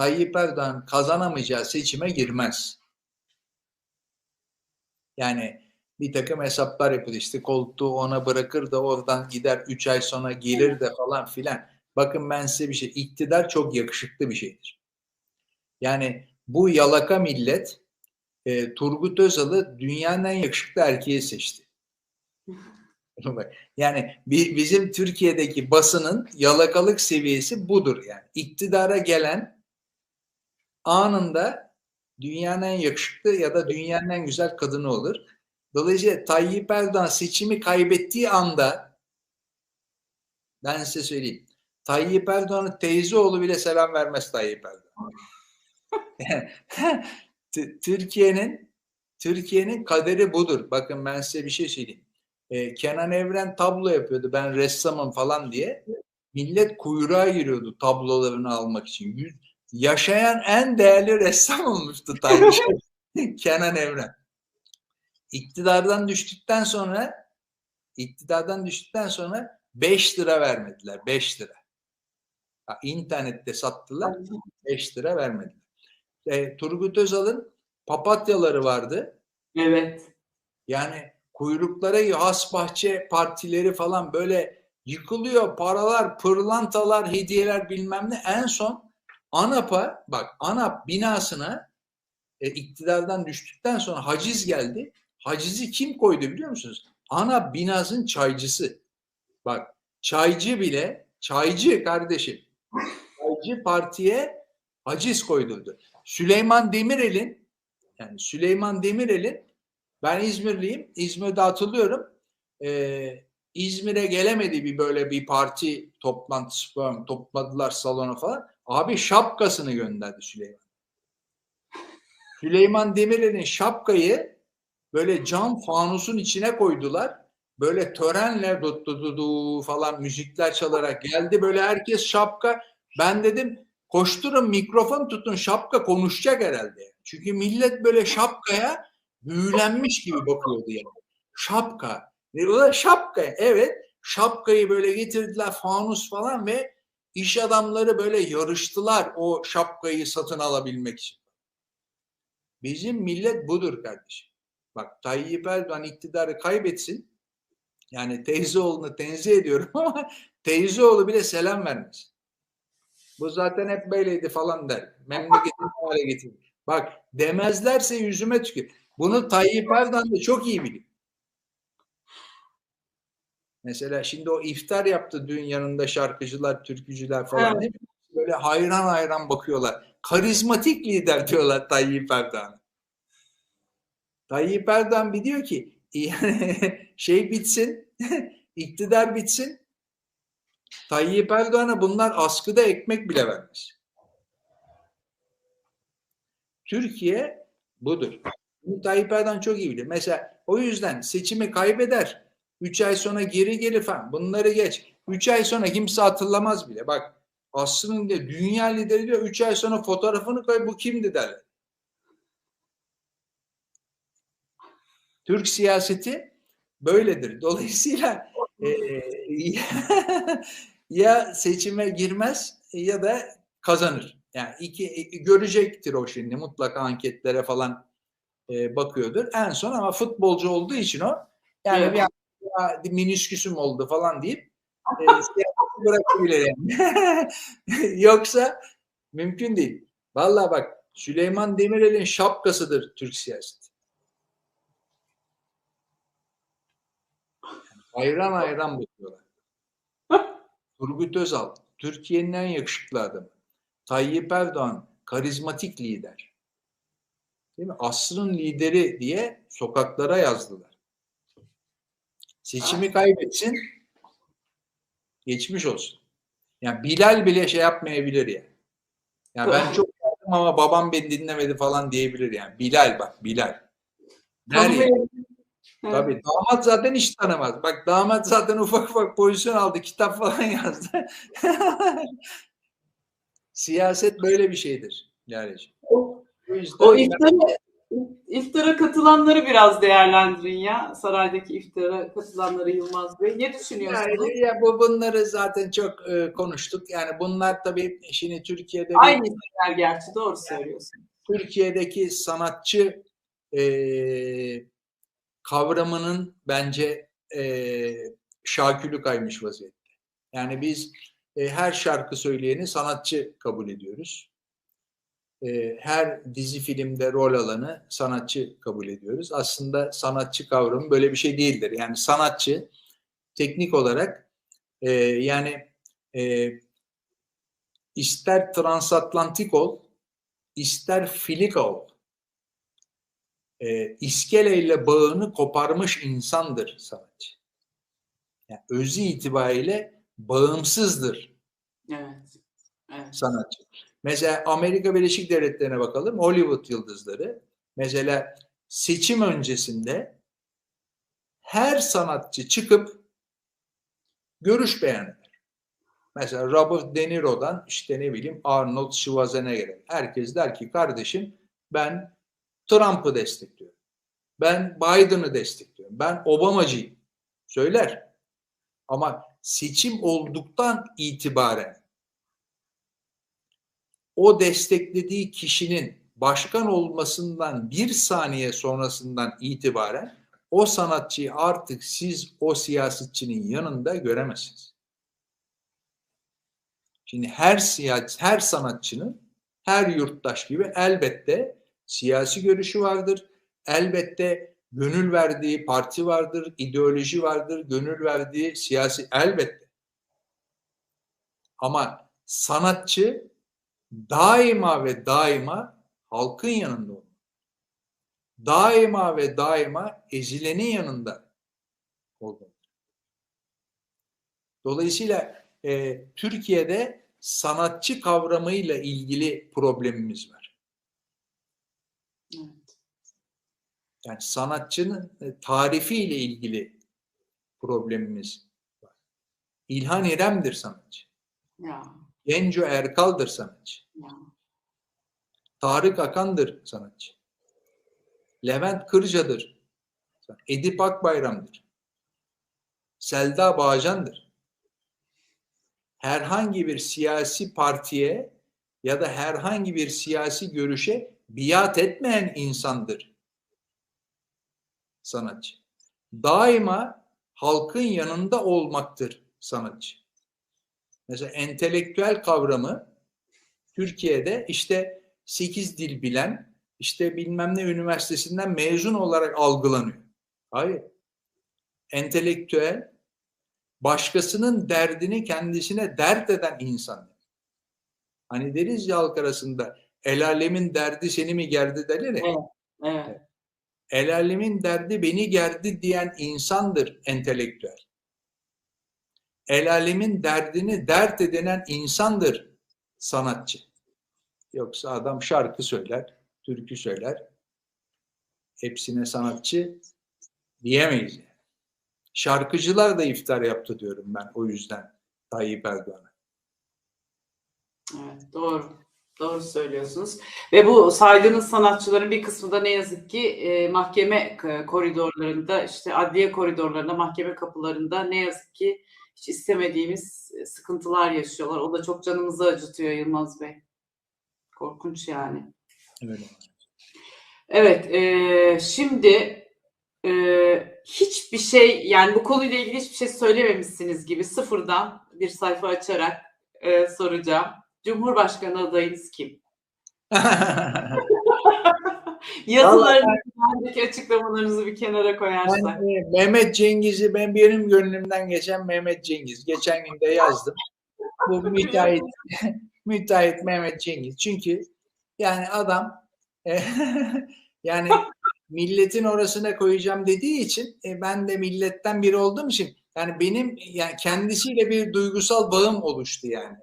Tayyip Erdoğan kazanamayacağı seçime girmez. Yani bir takım hesaplar yapıyor işte koltuğu ona bırakır da oradan gider 3 ay sonra gelir de falan filan. Bakın ben size bir şey iktidar çok yakışıklı bir şeydir. Yani bu yalaka millet e, Turgut Özal'ı dünyanın en yakışıklı erkeği seçti. Yani bizim Türkiye'deki basının yalakalık seviyesi budur yani. İktidara gelen anında dünyanın en yakışıklı ya da dünyanın en güzel kadını olur. Dolayısıyla Tayyip Erdoğan seçimi kaybettiği anda ben size söyleyeyim. Tayyip Erdoğan'ın teyze oğlu bile selam vermez Tayyip Erdoğan. Türkiye'nin Türkiye'nin kaderi budur. Bakın ben size bir şey söyleyeyim. Ee, Kenan Evren tablo yapıyordu. Ben ressamım falan diye. Millet kuyruğa giriyordu tablolarını almak için. Yaşayan en değerli ressam olmuştu Tayyip Kenan Evren. İktidardan düştükten sonra iktidardan düştükten sonra 5 lira vermediler. 5 lira. Ha, internette sattılar. 5 lira vermediler. E, Turgut Özal'ın papatyaları vardı. Evet. Yani kuyruklara has bahçe partileri falan böyle yıkılıyor. Paralar, pırlantalar, hediyeler bilmem ne. En son ANAP'a bak ANAP binasına e, iktidardan düştükten sonra haciz geldi. Hacizi kim koydu biliyor musunuz? ANAP binasının çaycısı. Bak çaycı bile çaycı kardeşim. Çaycı partiye haciz koydurdu. Süleyman Demirel'in yani Süleyman Demirel'in ben İzmirliyim. İzmir'de hatırlıyorum. Ee, İzmir'e gelemedi bir böyle bir parti toplantısı falan topladılar salona falan. Abi şapkasını gönderdi Süleyman. Süleyman Demirel'in şapkayı böyle cam fanusun içine koydular. Böyle törenle du, du, du, du falan müzikler çalarak geldi. Böyle herkes şapka. Ben dedim koşturun mikrofon tutun şapka konuşacak herhalde. Çünkü millet böyle şapkaya büyülenmiş gibi bakıyordu yani. Şapka. E, o da şapka. Evet. Şapkayı böyle getirdiler fanus falan ve iş adamları böyle yarıştılar o şapkayı satın alabilmek için. Bizim millet budur kardeşim. Bak Tayyip Erdoğan iktidarı kaybetsin. Yani teyze oğlunu tenzih ediyorum ama teyze oğlu bile selam vermez. Bu zaten hep böyleydi falan der. Memleketini hale getirdi. Bak demezlerse yüzüme tükür. Bunu Tayyip Erdoğan da çok iyi biliyor. Mesela şimdi o iftar yaptı dün yanında şarkıcılar, türkücüler falan. Evet. böyle hayran hayran bakıyorlar. Karizmatik lider diyorlar Tayyip Erdoğan. Tayyip Erdoğan biliyor ki yani şey bitsin, iktidar bitsin. Tayyip Erdoğan'a bunlar askıda ekmek bile vermez. Türkiye budur. Bunu Tayyip Erdoğan çok iyi bilir. Mesela o yüzden seçimi kaybeder. Üç ay sonra geri gelir falan. Bunları geç. Üç ay sonra kimse hatırlamaz bile. Bak aslında dünya lideri diyor. Üç ay sonra fotoğrafını koy bu kimdi derler. Türk siyaseti böyledir. Dolayısıyla e, ya seçime girmez ya da kazanır. Yani iki e, görecektir o şimdi mutlaka anketlere falan e, bakıyordur. En son ama futbolcu olduğu için o yani evet. bir, bir minisküsüm oldu falan deyip e, bırakabilir yani. Yoksa mümkün değil. Vallahi bak Süleyman Demirel'in şapkasıdır Türk siyaseti. Hayran hayran bakıyorlar. Turgut Özal, Türkiye'nin en yakışıklı adamı. Tayyip Erdoğan, karizmatik lider. Değil mi? Asrın lideri diye sokaklara yazdılar. Seçimi kaybetsin, geçmiş olsun. Yani Bilal bile şey yapmayabilir ya. Yani. yani ben çok yaptım ama babam beni dinlemedi falan diyebilir yani. Bilal bak Bilal. Nereye? Tabii damat zaten hiç tanımaz. Bak damat zaten ufak ufak pozisyon aldı, kitap falan yazdı. Siyaset böyle bir şeydir. Yani. O, o iftar, İftara katılanları biraz değerlendirin ya. Saraydaki iftara katılanları Yılmaz Bey. Ne düşünüyorsunuz? Yani, ya bu bunları zaten çok e, konuştuk. Yani bunlar tabii şimdi Türkiye'de aynı şeyler gerçi doğru söylüyorsun. Türkiye'deki sanatçı e, kavramının bence e, şakülü kaymış vaziyette. Yani biz e, her şarkı söyleyeni sanatçı kabul ediyoruz. E, her dizi filmde rol alanı sanatçı kabul ediyoruz. Aslında sanatçı kavramı böyle bir şey değildir. Yani sanatçı teknik olarak e, yani e, ister transatlantik ol, ister filika ol. E, iskeleyle bağını koparmış insandır sanatçı. Yani özü itibariyle bağımsızdır Evet. evet. sanatçı. Mesela Amerika Birleşik Devletleri'ne bakalım. Hollywood yıldızları. Mesela seçim öncesinde her sanatçı çıkıp görüş beyan eder. Mesela Robert De Niro'dan işte ne bileyim Arnold Schwarzenegger'e. Herkes der ki kardeşim ben Trump'ı destekliyorum. Ben Biden'ı destekliyorum. Ben Obamacıyım. Söyler. Ama seçim olduktan itibaren o desteklediği kişinin başkan olmasından bir saniye sonrasından itibaren o sanatçıyı artık siz o siyasetçinin yanında göremezsiniz. Şimdi her siyasi, her sanatçının her yurttaş gibi elbette siyasi görüşü vardır. Elbette gönül verdiği parti vardır, ideoloji vardır, gönül verdiği siyasi elbette. Ama sanatçı daima ve daima halkın yanında olmalı. Daima ve daima ezilenin yanında olmalı. Dolayısıyla e, Türkiye'de sanatçı kavramıyla ilgili problemimiz var. Evet. Yani sanatçının e, tarifiyle ilgili problemimiz var. İlhan İrem'dir sanatçı. Ya, Genco Erkal'dır sanatçı. Tarık Akan'dır sanatçı. Levent Kırca'dır. Edip Akbayram'dır. Selda Bağcan'dır. Herhangi bir siyasi partiye ya da herhangi bir siyasi görüşe biat etmeyen insandır sanatçı. Daima halkın yanında olmaktır sanatçı. Mesela entelektüel kavramı Türkiye'de işte 8 dil bilen, işte bilmem ne üniversitesinden mezun olarak algılanıyor. Hayır. Entelektüel, başkasının derdini kendisine dert eden insan. Hani deriz ya halk arasında, el alemin derdi seni mi gerdi derler ya. Evet, evet. El alemin derdi beni gerdi diyen insandır entelektüel. El alemin derdini dert edinen insandır sanatçı. Yoksa adam şarkı söyler, türkü söyler. Hepsine sanatçı diyemeyiz. Şarkıcılar da iftar yaptı diyorum ben o yüzden Tayyip Erdoğan'a. Evet, doğru. Doğru söylüyorsunuz. Ve bu saydığınız sanatçıların bir kısmı da ne yazık ki e, mahkeme koridorlarında, işte adliye koridorlarında, mahkeme kapılarında ne yazık ki hiç istemediğimiz sıkıntılar yaşıyorlar. O da çok canımızı acıtıyor Yılmaz Bey. Korkunç yani. Evet. Evet, e, şimdi e, hiçbir şey yani bu konuyla ilgili hiçbir şey söylememişsiniz gibi sıfırdan bir sayfa açarak e, soracağım. Cumhurbaşkanı adayınız kim? Yazılarınızı, açıklamalarınızı bir kenara koyarsak. E, Mehmet Cengiz'i ben benim gönlümden geçen Mehmet Cengiz. Geçen gün de yazdım. Bu müteahhit müteahhit Mehmet Cengiz. Çünkü yani adam e, yani milletin orasına koyacağım dediği için e, ben de milletten biri olduğum için yani benim yani kendisiyle bir duygusal bağım oluştu yani.